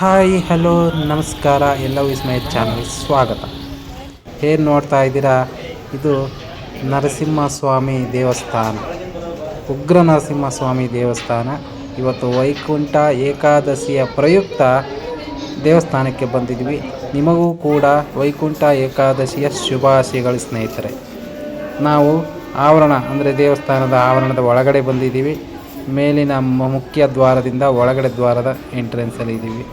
Hi, hello, ನಮಸ್ಕಾರ. ಎಲ್ಲವೂ ವಿಸ್ಮಯ channel. ಸ್ವಾಗತ. ಏನು ನೋಡ್ತಾ ಇದ್ದೀರಾ? ಇದು ನರಸಿಂಹಸ್ವಾಮಿ ದೇವಸ್ಥಾನ. ಉಗ್ರ ನರಸಿಂಹಸ್ವಾಮಿ ದೇವಸ್ಥಾನ. ಇವತ್ತು ವೈಕುಂಠ ಏಕಾದಶಿಯ ಪ್ರಯುಕ್ತ ದೇವಸ್ಥಾನಕ್ಕೆ ಬಂದಿದ್ವಿ ನಿಮಗೂ ಕೂಡ ವೈಕುಂಠ ಏಕಾದಶಿಯ ಶುಭಾಶಯಗಳು, ಸ್ನೇಹಿತರೆ. ನಾವು ಆವರಣ, ಅಂದರೆ ದೇವಸ್ಥಾನದ ಆವರಣದ ಒಳಗಡೆ ಬಂದಿದ್ದೀವಿ. ಮೇಲಿನ ಮುಖ್ಯ ದ್ವಾರದಿಂದ ಒಳಗಡೆ ದ್ವಾರದ ಎಂಟ್ರೆನ್ಸಲ್ಲಿ ಇದ್ದೀವಿ.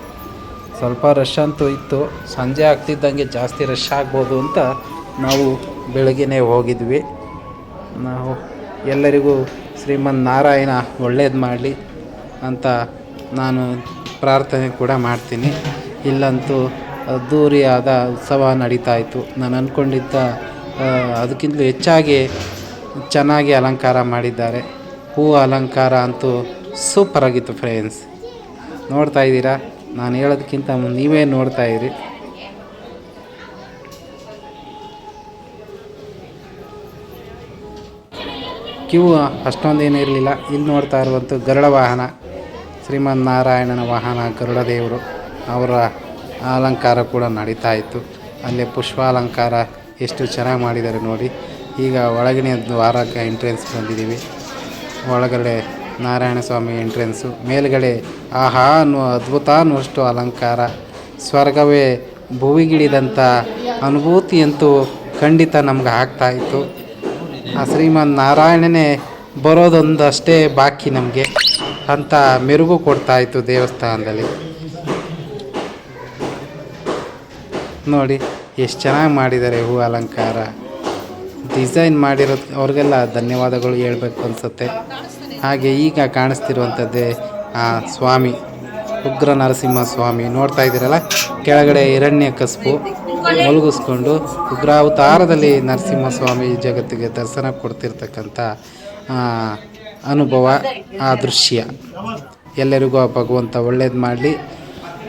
ಸ್ವಲ್ಪ ರಶ್ ಅಂತೂ ಇತ್ತು. ಸಂಜೆ ಆಗ್ತಿದ್ದಂಗೆ ಜಾಸ್ತಿ ರಶ್ ಆಗ್ಬೋದು ಅಂತ ನಾವು ಬೆಳಗ್ಗೆನೇ ಹೋಗಿದ್ವಿ. ನಾವು ಎಲ್ಲರಿಗೂ ಶ್ರೀಮನ್ ನಾರಾಯಣ ಒಳ್ಳೇದು ಮಾಡಲಿ ಅಂತ ನಾನು ಪ್ರಾರ್ಥನೆ ಕೂಡ ಮಾಡ್ತೀನಿ. ಇಲ್ಲಂತೂ ಅದ್ಧೂರಿಯಾದ ಉತ್ಸವ ನಡೀತಾ ಇತ್ತು ನಾನು ಅಂದ್ಕೊಂಡಿದ್ದ ಅದಕ್ಕಿಂತಲೂ ಹೆಚ್ಚಾಗಿ ಚೆನ್ನಾಗಿ ಅಲಂಕಾರ ಮಾಡಿದ್ದಾರೆ. ಹೂ ಅಲಂಕಾರ ಅಂತೂ ಸೂಪರಾಗಿತ್ತು ಫ್ರೆಂಡ್ಸ್ ನೋಡ್ತಾ ಇದ್ದೀರಾ? ನಾನು ಹೇಳೋದಕ್ಕಿಂತ ನೀವೇ ನೋಡ್ತಾ ಇರಿ. ಕ್ಯೂ ಅಷ್ಟೊಂದೇನು ಇರಲಿಲ್ಲ. ಇಲ್ಲಿ ನೋಡ್ತಾ ಇರುವಂಥ ಗರುಡ ವಾಹನ, ಶ್ರೀಮನ್ ನಾರಾಯಣನ ವಾಹನ, ಗರುಡ ದೇವರು. ಅವರ ಅಲಂಕಾರ ಕೂಡ ನಡೀತಾ ಇತ್ತು. ಅಲ್ಲೇ ಪುಷ್ಪಾಲಂಕಾರ ಎಷ್ಟು ಚೆನ್ನಾಗಿ ಮಾಡಿದ್ದಾರೆ ನೋಡಿ. ಈಗ ಒಳಗಿನ ದ್ವಾರಕ್ಕೆ ಎಂಟ್ರೆನ್ಸ್ ಬಂದಿದ್ದೀವಿ. ಒಳಗಡೆ ನಾರಾಯಣ ಸ್ವಾಮಿ ಎಂಟ್ರೆನ್ಸು. ಮೇಲುಗಡೆ ಆಹಾ ಅನ್ನುವ ಅದ್ಭುತ ಅನ್ನುವಷ್ಟು ಅಲಂಕಾರ. ಸ್ವರ್ಗವೇ ಭೂವಿಗಿಳಿದಂಥ ಅನುಭೂತಿಯಂತೂ ಖಂಡಿತ ನಮ್ಗೆ ಆಗ್ತಾಯಿತ್ತು ಆ ಶ್ರೀಮನ್ ನಾರಾಯಣನೇ ಬರೋದೊಂದಷ್ಟೇ ಬಾಕಿ ನಮಗೆ. ಅಂತ ಮೆರುಗು ಕೊಡ್ತಾಯಿತ್ತು ದೇವಸ್ಥಾನದಲ್ಲಿ. ನೋಡಿ, ಎಷ್ಟು ಚೆನ್ನಾಗಿ ಮಾಡಿದ್ದಾರೆ ಹೂ ಅಲಂಕಾರ. ಡಿಸೈನ್ ಮಾಡಿರೋ ಅವ್ರಿಗೆಲ್ಲ ಧನ್ಯವಾದಗಳು ಹೇಳಬೇಕು ಅನಿಸುತ್ತೆ. ಹಾಗೆ ಈಗ ಕಾಣಿಸ್ತಿರುವಂಥದ್ದೇ, ಆ, ಸ್ವಾಮಿ, ಉಗ್ರ ನರಸಿಂಹ ಸ್ವಾಮಿ. ನೋಡ್ತಾ ಇದ್ದೀರಲ್ಲ? ಕೆಳಗಡೆ ಹಿರಣ್ಯ ಕಸುಬು ಮುಳುಗಿಸ್ಕೊಂಡು ಉಗ್ರಾವತಾರದಲ್ಲಿ ನರಸಿಂಹ ಸ್ವಾಮಿ ಜಗತ್ತಿಗೆ ದರ್ಶನ ಕೊಡ್ತಿರ್ತಕ್ಕಂಥ ಅನುಭವ, ಆ ದೃಶ್ಯ. ಎಲ್ಲರಿಗೂ ಆ ಭಗವಂತ ಒಳ್ಳೇದು ಮಾಡಲಿ.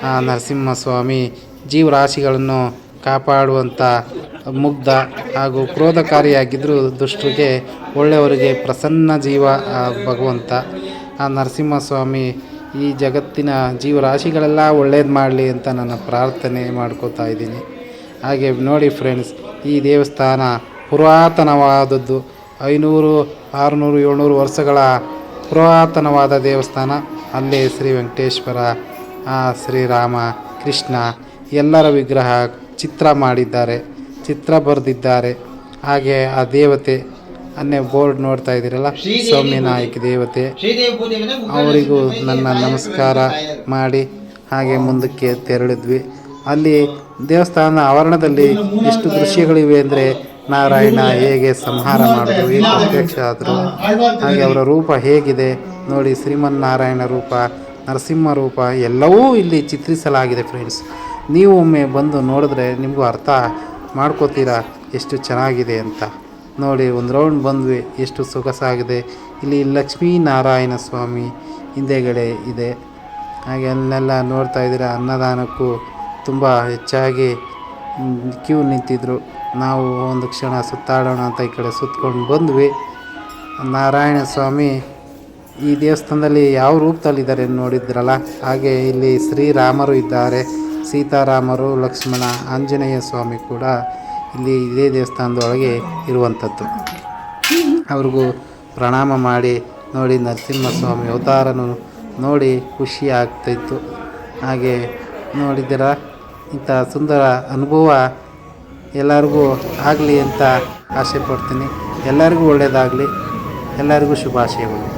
ಆ ನರಸಿಂಹಸ್ವಾಮಿ ಜೀವರಾಶಿಗಳನ್ನು ಕಾಪಾಡುವಂಥ ಮುಗ್ಧ ಹಾಗೂ ಕ್ರೋಧಕಾರಿಯಾಗಿದ್ದರೂ ದುಷ್ಟರಿಗೆ ಒಳ್ಳೆಯವರಿಗೆ ಪ್ರಸನ್ನ ಜೀವ ಭಗವಂತ. ಆ, ನರಸಿಂಹಸ್ವಾಮಿ, ಈ ಜಗತ್ತಿನ ಜೀವರಾಶಿಗಳೆಲ್ಲ ಒಳ್ಳೇದು ಮಾಡಲಿ ಅಂತ ನನ್ನ ಪ್ರಾರ್ಥನೆ ಮಾಡ್ಕೋತಾ ಇದ್ದೀನಿ. ಹಾಗೆ ನೋಡಿ ಫ್ರೆಂಡ್ಸ್ ಈ ದೇವಸ್ಥಾನ ಪುರಾತನವಾದದ್ದು. ಐನೂರು, ಆರುನೂರು, ಏಳ್ನೂರು ವರ್ಷಗಳ ಪುರಾತನವಾದ ದೇವಸ್ಥಾನ. ಅಲ್ಲೇ ಶ್ರೀ ವೆಂಕಟೇಶ್ವರ ಶ್ರೀರಾಮ ಕೃಷ್ಣ ಎಲ್ಲರ ವಿಗ್ರಹ ಚಿತ್ರ ಮಾಡಿದ್ದಾರೆ. ಚಿತ್ರ ಬರೆದಿದ್ದಾರೆ. ಹಾಗೆ ಆ ದೇವತೆ, ಅನ್ನೇ ಬೋರ್ಡ್ ನೋಡ್ತಾ ಇದ್ದೀರಲ್ಲ? ಸೌಮ್ಯ ನಾಯಕಿ ದೇವತೆ. ಅವರಿಗೂ ನನ್ನ ನಮಸ್ಕಾರ ಮಾಡಿ ಹಾಗೆ ಮುಂದಕ್ಕೆ ತೆರಳಿದ್ವಿ. ಅಲ್ಲಿ ದೇವಸ್ಥಾನ ಆವರಣದಲ್ಲಿ ಎಷ್ಟು ದೃಶ್ಯಗಳಿವೆ ಅಂದರೆ ನಾರಾಯಣ ಹೇಗೆ ಸಂಹಾರ ಮಾಡಿದ್ರು ಹೇಗೆ ಪ್ರತ್ಯಕ್ಷ ಆದರು? ಹಾಗೆ ಅವರ ರೂಪ ಹೇಗಿದೆ? ನೋಡಿ, ಶ್ರೀಮನ್ನಾರಾಯಣ ರೂಪ, ನರಸಿಂಹ ರೂಪ, ಎಲ್ಲವೂ ಇಲ್ಲಿ ಚಿತ್ರಿಸಲಾಗಿದೆ ಫ್ರೆಂಡ್ಸ್ ನೀವು ಒಮ್ಮೆ ಬಂದು ನೋಡಿದ್ರೆ ನಿಮಗೂ ಅರ್ಥ ಮಾಡ್ಕೋತೀರಾ? ಎಷ್ಟು ಚೆನ್ನಾಗಿದೆ ಅಂತ. ನೋಡಿ, ಒಂದು ರೌಂಡ್ ಬಂದ್ವಿ. ಎಷ್ಟು ಸೊಗಸಾಗಿದೆ. ಇಲ್ಲಿ ಲಕ್ಷ್ಮೀನಾರಾಯಣ ಸ್ವಾಮಿ ಹಿಂದೆಗಡೆ ಇದೆ. ಹಾಗೆ ಅಲ್ಲೆಲ್ಲ ನೋಡ್ತಾ ಇದ್ದೀರಾ, ಅನ್ನದಾನಕ್ಕೂ ತುಂಬ ಹೆಚ್ಚಾಗಿ ಕ್ಯೂ ನಿಂತಿದ್ರು. ನಾವು ಒಂದು ಕ್ಷಣ ಸುತ್ತಾಡೋಣ ಅಂತ ಈ ಕಡೆ ಸುತ್ತಕೊಂಡು ಬಂದ್ವಿ. ನಾರಾಯಣ ಸ್ವಾಮಿ, ಈ ದೇವಸ್ಥಾನದಲ್ಲಿ ಯಾವ ರೂಪದಲ್ಲಿದ್ದಾರೆ ನೋಡಿದ್ರಲ್ಲ? ಹಾಗೆ ಇಲ್ಲಿ ಶ್ರೀರಾಮರು ಇದ್ದಾರೆ. ಸೀತಾರಾಮರು, ಲಕ್ಷ್ಮಣ, ಆಂಜನೇಯ ಸ್ವಾಮಿ ಕೂಡ ಇಲ್ಲಿ ಇದೇ ದೇವಸ್ಥಾನದೊಳಗೆ ಇರುವಂಥದ್ದು. ಅವ್ರಿಗೂ ಪ್ರಣಾಮ ಮಾಡಿ ನೋಡಿ ನರಸಿಂಹಸ್ವಾಮಿ ಅವತಾರನು ನೋಡಿ ಖುಷಿ ಆಗ್ತಾಯಿತ್ತು. ಹಾಗೆ ನೋಡಿದ್ದೀರ, ಇಂಥ ಸುಂದರ ಅನುಭವ ಎಲ್ಲರಿಗೂ ಆಗಲಿ ಅಂತ ಆಸೆ ಪಡ್ತೀನಿ. ಎಲ್ಲರಿಗೂ ಒಳ್ಳೆಯದಾಗಲಿ. ಎಲ್ಲರಿಗೂ ಶುಭಾಶಯಗಳು.